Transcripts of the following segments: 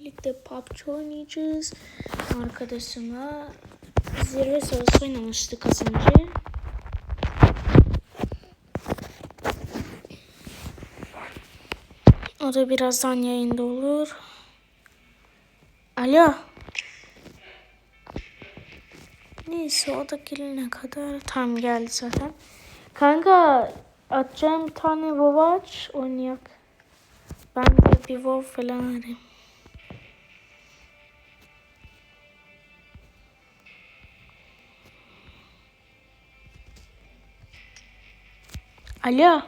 Birlikte PUBG oynayacağız. Arkadaşıma zirve sırası oynamıştık az önce. O da birazdan yayında olur. Alo. Neyse o da gelene kadar tam geldi zaten. Kanka atacağım bir tane WoW aç oynayak. Ben de bir WoW falan arayayım. Yapacağım.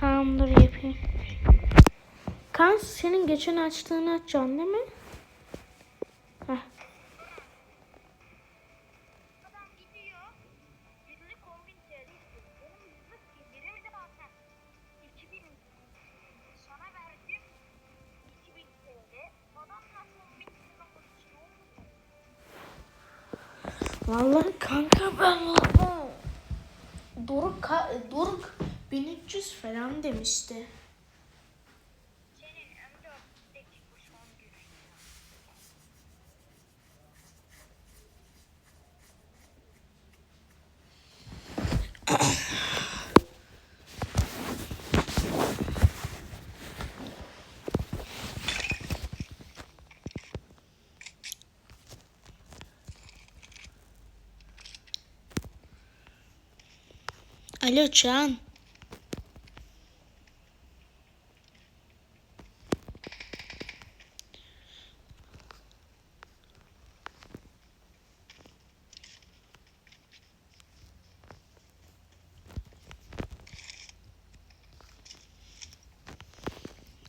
Tamam dur yapayım. Kan senin geçen açtığını açacaksın değil mi? Heh. Adam gidiyor. Birini kombin TL istiyor. Benim zıt ki birimi de zaten 2000 sana verdim. 2000 TL. Adamla kombin TL konuşuyor. Vallahi kanka ben Doruk, Doruk 1300 falan demişti. Alo Can.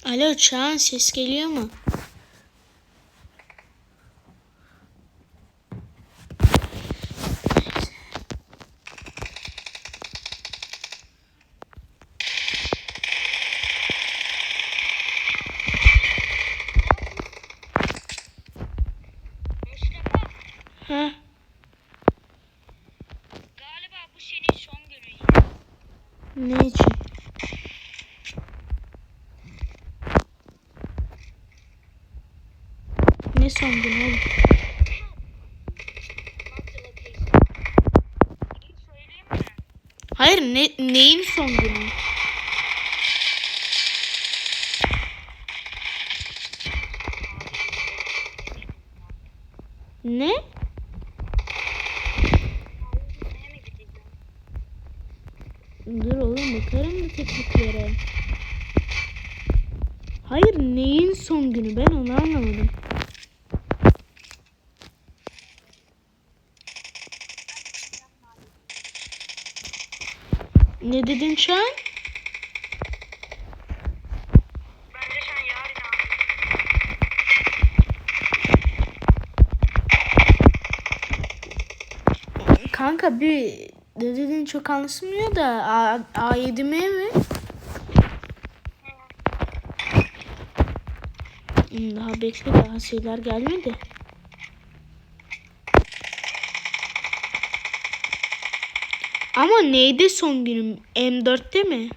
Alo Çağan ses geliyor mu? Mustafa Ha? galiba bu senin son günün. Ne için? Ne son gün oğlum? söyleyeyim mi? Hayır ne, neyin son günü? Ne? Nereye mi gideceğim? Dur oğlum bakarım mı tekniklere? Hayır neyin son günü ben onu anlamadım. Ne dedin sen. Kanka bir ne dediğin çok anlaşılmıyor da A, A7M mi? Daha bekle daha şeyler gelmedi. Ama neydi son günüm? M4'te mi?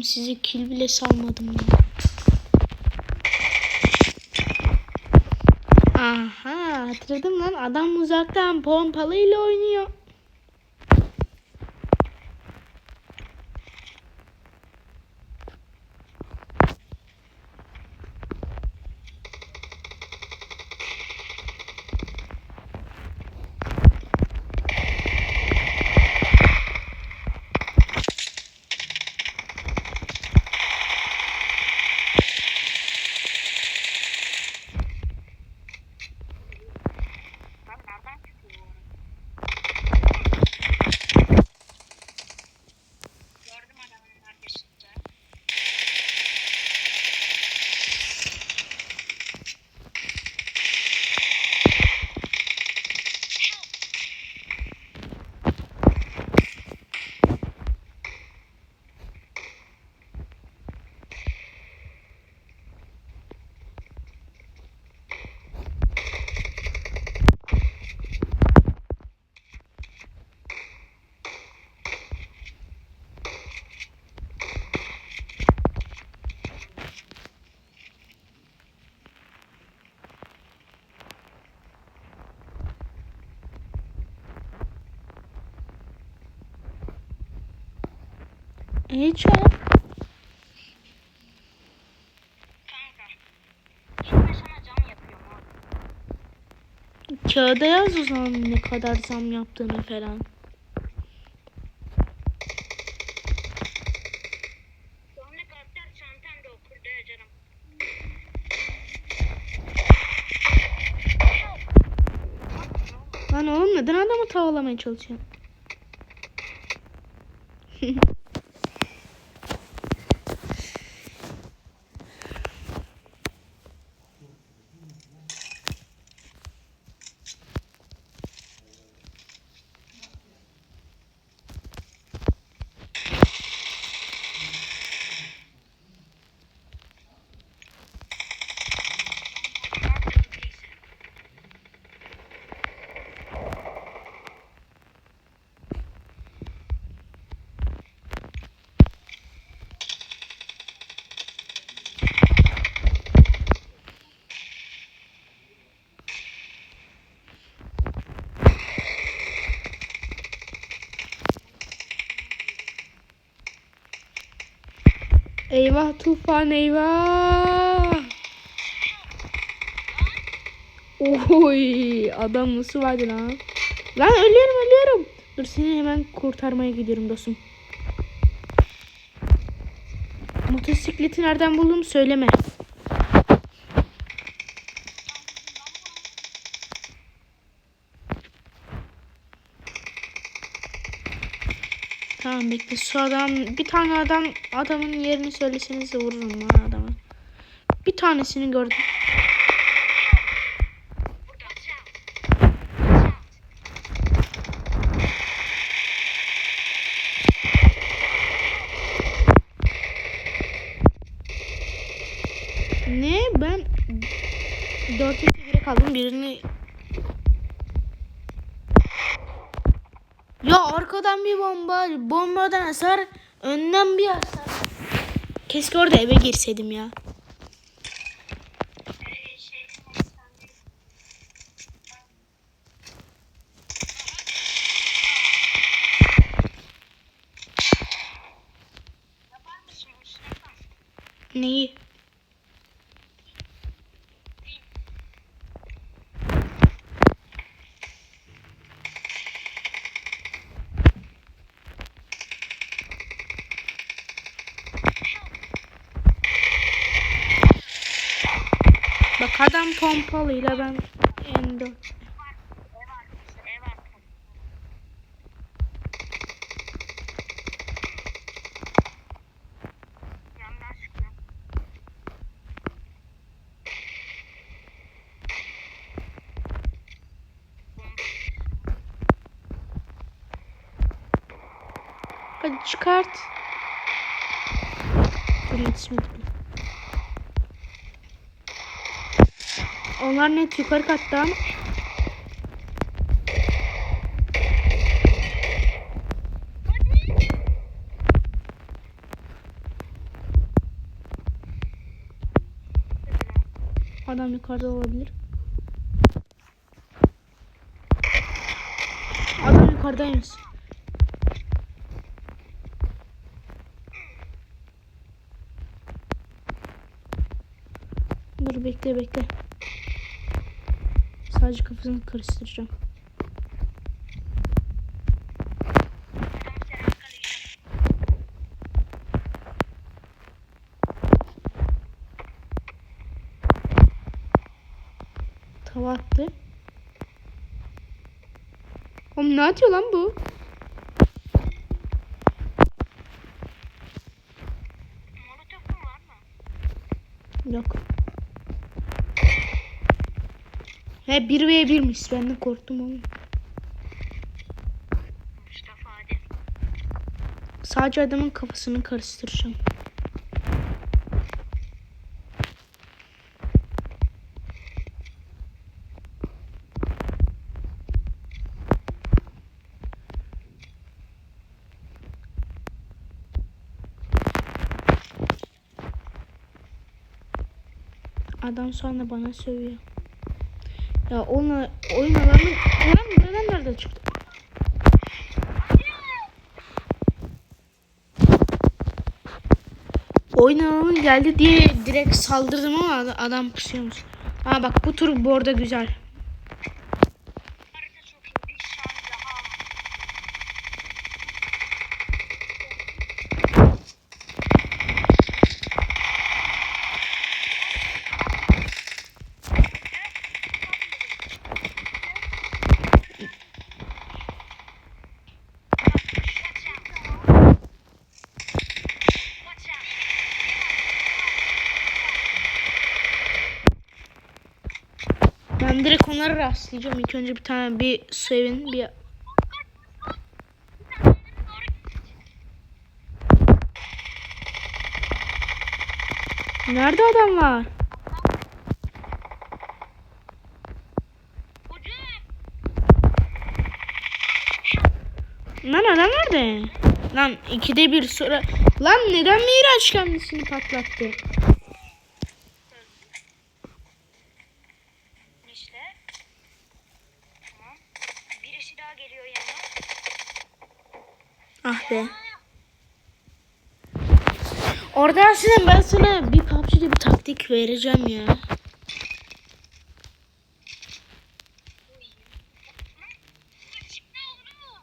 Hmm, Size kill bile salmadım ya. Aha hatırladım lan adam uzaktan pompalıyla oynuyor. Hiç ya. Kanka. İlk ben sana cam yapıyorum abi. Kağıda yaz o zaman ne kadar zam yaptığını falan. Lan oğlum neden adamı tavalamaya çalışıyorsun? Eyvah tufan eyvah. Oy adam nasıl vardı lan? Lan ölüyorum ölüyorum. Dur seni hemen kurtarmaya gidiyorum dostum. Motosikleti nereden buldum söyleme. Tamam bekle şu bir tane adam adamın yerini söyleseniz de vururum lan adamı. Bir tanesini gördüm. Burada cam. Ne ben 4 bire kaldım birini Ya arkadan bir bomba, bombadan hasar, önden bir hasar. Keşke orada eve girseydim ya. Neyi? Bak adam pompalıyla ben M4. Ev arkası, ev arkası. Yandan sıkıyor. Hadi çıkart. Dur yetişmedi bile. Onlar net yukarı katta ama. Adam yukarıda olabilir. Adam yukarıdaymış. Dur bekle bekle. Sadece kafasını karıştıracağım. Tava attı. Oğlum ne atıyor lan bu? Yok. He 1v1'miş. Ben de korktum oğlum. Sadece adamın kafasını karıştıracağım. Adam sonra bana sövüyor. Ya ona oyun alanı Eren buradan nereden çıktı? Oyun alanı geldi diye direkt saldırdım ama adam pusuyormuş. Ha bak bu tur bu arada güzel. Rastlayacağım. İlk önce bir tane bir su evin bir Nerede adam var? Lan adam nerede? Lan ikide bir sonra... Lan neden Miraç kendisini patlattı? İşte. Tamam. Birisi daha geliyor yanına. Ah be. Aslında ben sana bir PUBG'de bir taktik vereceğim ya. Ne oldu?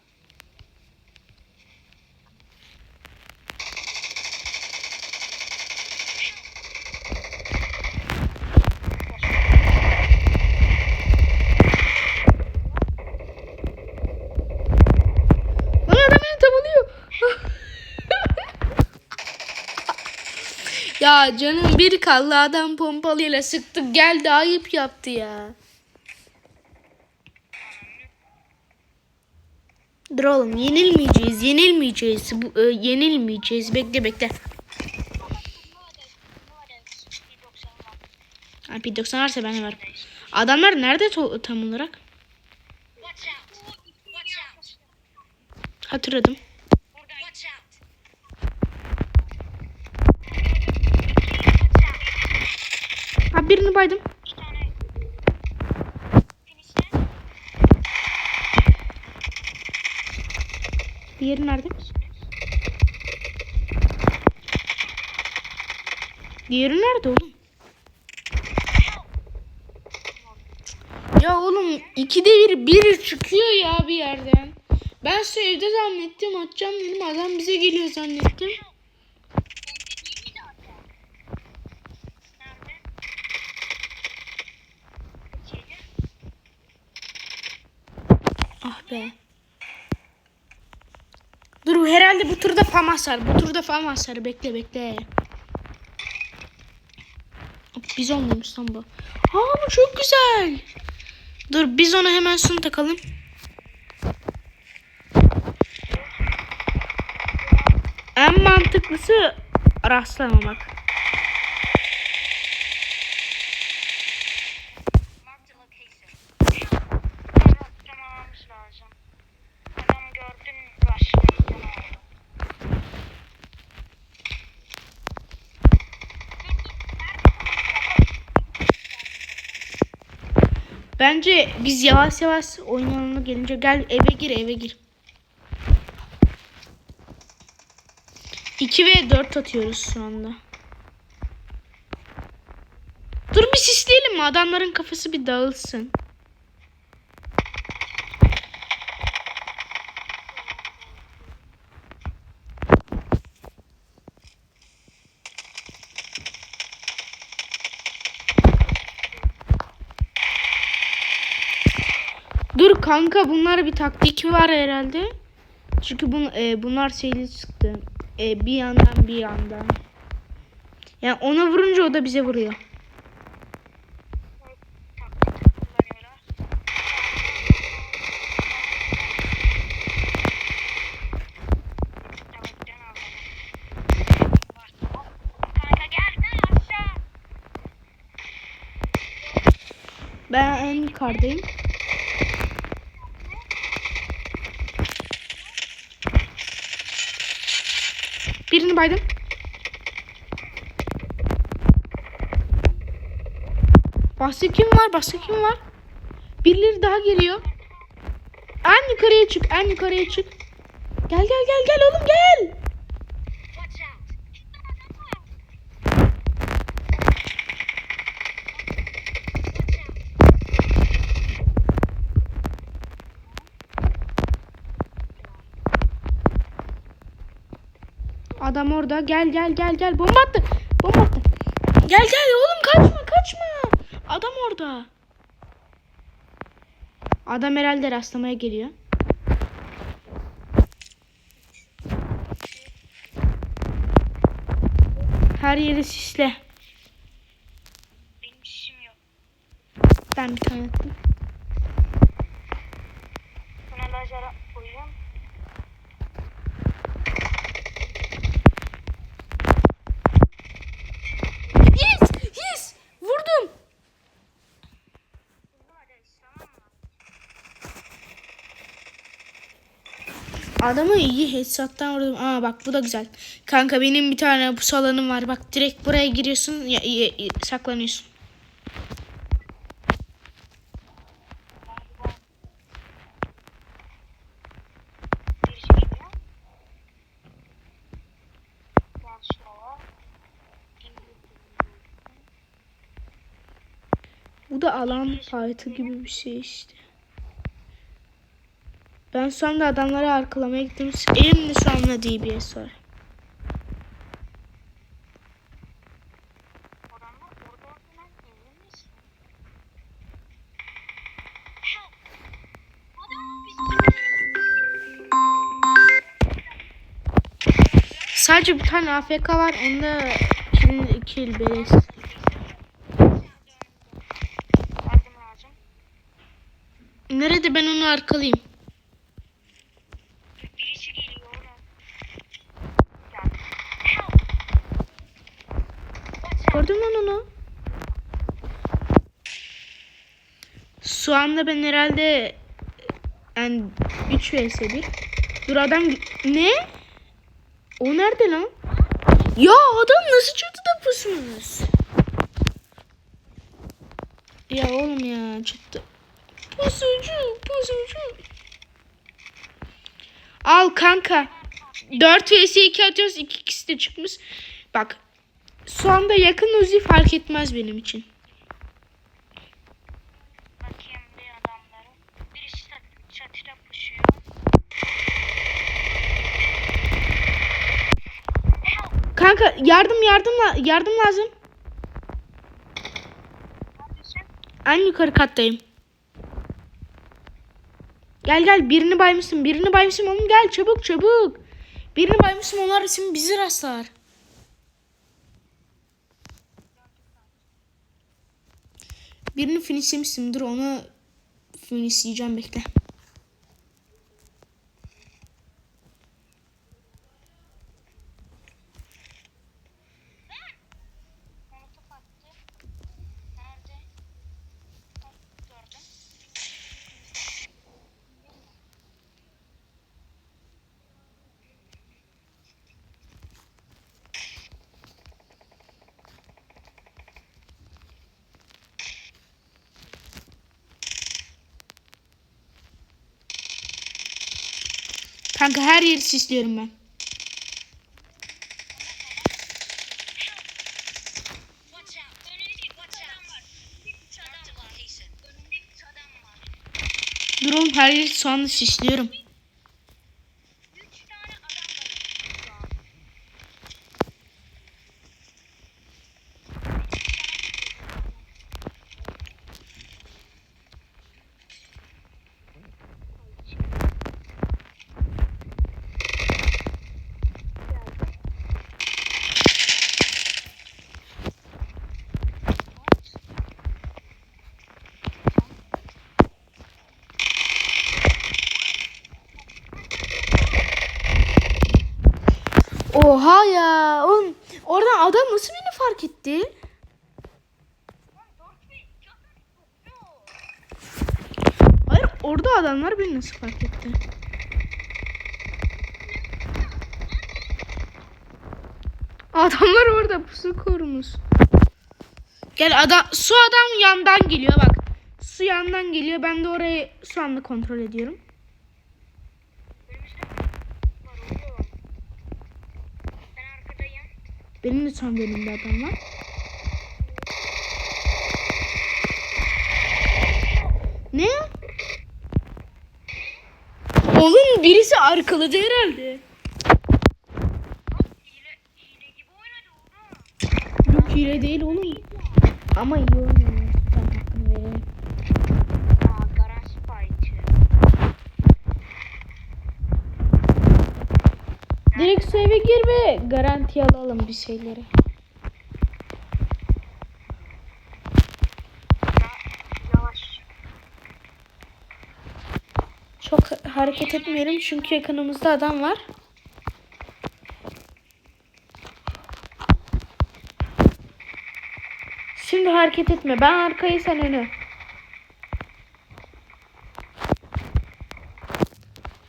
Lan adam beni tabalıyor. Ya canım bir kaldı adam pompalıyla sıktı geldi ayıp yaptı ya. Dur oğlum yenilmeyeceğiz yenilmeyeceğiz bu, e, yenilmeyeceğiz bekle bekle. Ha, P90 varsa ben varım. Adamlar nerede tam olarak? Hatırladım. Ha birini baydım. Bir tane. Finişte. Diğeri nerede? Diğeri nerede oğlum? Ya oğlum ikide bir biri çıkıyor ya bir yerden. Ben su evde zannettim atacağım dedim adam bize geliyor zannettim. Nerede? İçeri. Ah be. Dur herhalde bu turda famas var. Bu turda famas var. Bekle bekle. Biz olmamış lan bu. Aa bu çok güzel. Dur biz ona hemen şunu takalım. En mantıklısı rastlamamak. Mark the location. Evet, tamamlamamız lazım. Adam gördün başlayacağım abi. Bence biz yavaş yavaş oyun alanına gelince gel eve gir eve gir. 2 ve 4 atıyoruz şu anda. Dur bir sisleyelim mi? Adamların kafası bir dağılsın. Kanka bunlar bir taktik var herhalde. Çünkü bun, e, bunlar şeyli çıktı. E, bir yandan bir yandan. Yani ona vurunca o da bize vuruyor. Taktik kullanıyorlar. Tavuktan aldım. Kanka gel gel aşağı. Ben en yukarıdayım. Birini baydım. Kim var? Başka kim var? Birileri daha geliyor. En yukarıya çık. En yukarıya çık. Gel gel gel gel oğlum gel. Adam orada. Gel gel gel gel. Bomba attı. Bomba attı. Gel gel oğlum kaçma kaçma. Adam orada. Adam herhalde rastlamaya geliyor. Her yeri sisle. Benim işim yok. Ben bir tane attım. Adamı iyi headshot'tan vurdum. Aa bak bu da güzel. Kanka benim bir tane pusu alanım var. Bak direkt buraya giriyorsun ya, ya- ya- saklanıyorsun. Bu da alan fight'ı gibi bir şey işte. Ben anda adamları arkalamaya gittim. Elimde şu anda DBS var. Sadece bir tane AFK var. Onda kill, kill beleş. Nerede ben onu arkalayayım. Birisi geliyor ona. Gel. Help! Watch out! Gördün mü onu? Anda ben herhalde yani 3 vs 1. Dur adam ne? O nerede lan? Ya adam nasıl çatıda pusmuş? Ya oğlum ya çıktı. Pusucu, pusucu. Al kanka. 4 vs 2 atıyoruz. 2 ikisi de çıkmış. Bak şu anda yakın uzi fark etmez benim için. Bakayım bir adamları. Birisi çat- çatıda pusuyor. Help! Kanka yardım yardımla yardım lazım. En yukarı kattayım. Gel gel birini baymışsın birini baymışsın oğlum gel çabuk çabuk. Birini baymışsın onlar şimdi bizi rastlar. Birini finishlemişsin dur onu finishleyeceğim bekle. Kanka her yeri sisliyorum ben. Watch out. Önünde watch out. var. Üç adam var. Önünde üç adam var. Dur oğlum her yeri şu anda sisliyorum. Üç tane adam var şu an. Oha ya oğlum oradan adam nasıl beni fark etti? Hayır orada adamlar beni nasıl fark etti? Adamlar orada pusu kurmuş. Gel adam su adam yandan geliyor bak. Su yandan geliyor. Ben de orayı şu anda kontrol ediyorum. Benim de tam bölümde adam var. Ne? Oğlum birisi arkaladı herhalde. Yok hile değil oğlum. Ama iyi oynuyor. Tam hakkını verelim. Su eve gir ve garanti alalım bir şeyleri. Yavaş. Çok hareket etmeyelim çünkü yakınımızda adam var. Şimdi hareket etme. Ben arkayı sen önü.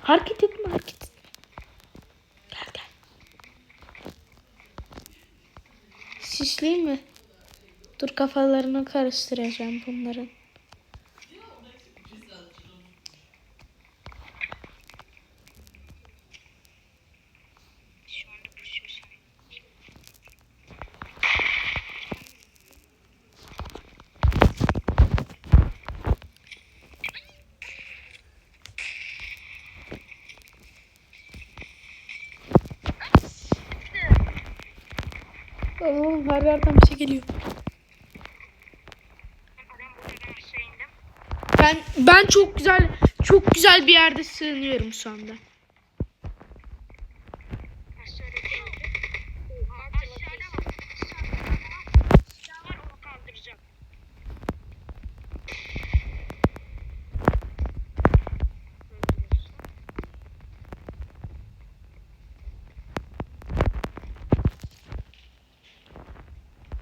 Hareket etme hareket etme. Gel gel. Sisleyeyim mi? Dur kafalarını karıştıracağım bunların. Oğlum her yerden bir şey geliyor. Adam burada ben aşağı indim. Ben çok güzel çok güzel bir yerde sığınıyorum şu anda. Aşağıda bir oldu. Aşağıda bak. Silah var onu kaldıracağım.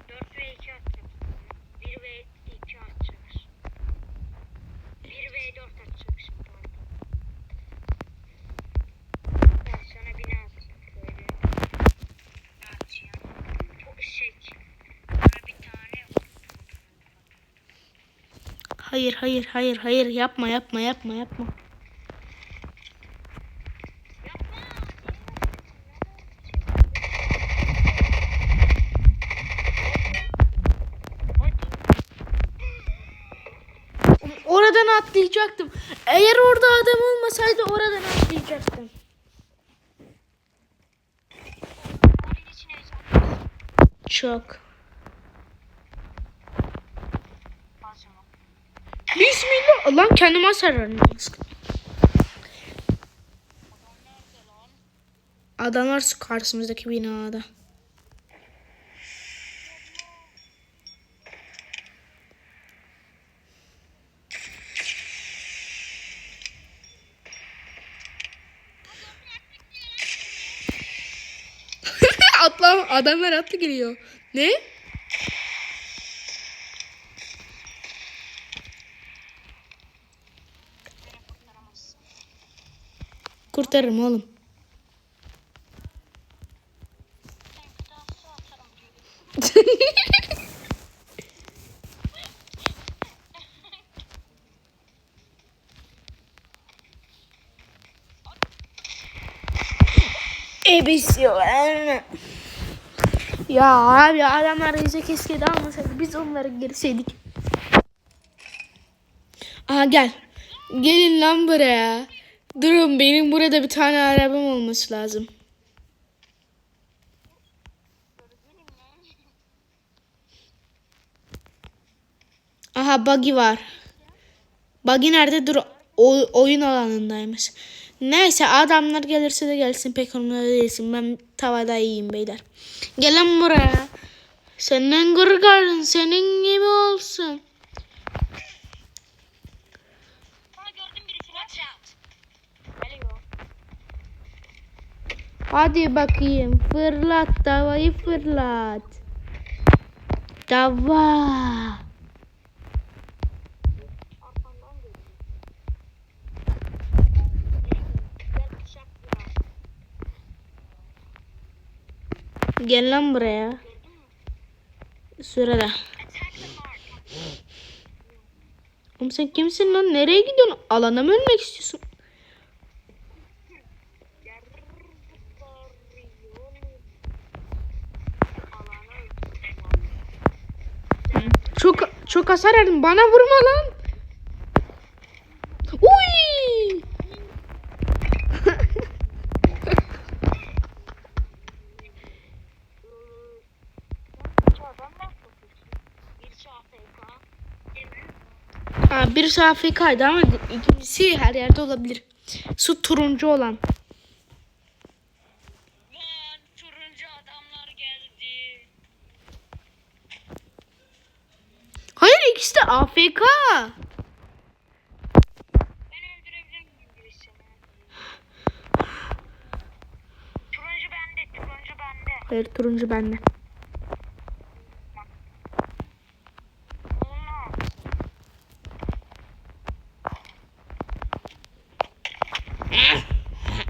Dört ve iki atacağım. Bir ve iki atacağız. Bir ve dört atacağım şimdi pardon. Ben sana bina atacağım. Şöyle. Atacağım. Bu şey. Bana bir tane Hayır hayır hayır hayır yapma yapma yapma yapma. Oradan atlayacaktım. Eğer orada adam olmasaydı oradan atlayacaktım. Çok. Fazla mı? Bismillah. Lan kendime verdim. Adamlar şu karşımızdaki binada. Atla adamlar atlı geliyor. Ne? Beni kurtaramazsın. Kurtarırım oğlum. Ebisi Ya abi adamlar bize keşke almasaydı biz onları girseydik. Aha gel. Gelin lan buraya. Durun benim burada bir tane arabam olması lazım. Aha buggy var. Buggy nerede? Dur o- oyun alanındaymış. Neyse adamlar gelirse de gelsin pek umurumda değilsin. Ben tavada yiyeyim beyler. Gelin buraya. Senin gırgarın senin gibi olsun. Aa gördüm birisini. Watch out. Geliyor. Hadi bakayım fırlat tavayı fırlat. Tava. Gel lan buraya. Mark. Oğlum sen kimsin lan? Nereye gidiyorsun? Alana mı ölmek istiyorsun? Çok hasar verdim. Bana vurma lan. Uy! Aa, birisi Afrika'ydı ama ikincisi her yerde olabilir. Su turuncu olan. De AFK. Ben öldürebilir miyim birisini? Turuncu bende, turuncu bende. Hayır turuncu bende. Olmaz.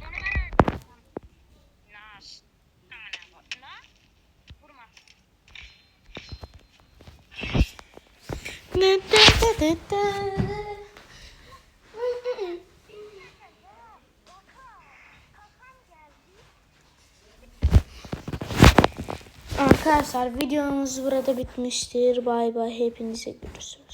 Onu ben öldüreceğim. Nas. Amına bak. Lan. Vurma. Arkadaşlar videomuz burada bitmiştir. Bay bay. Hepinize görüşürüz.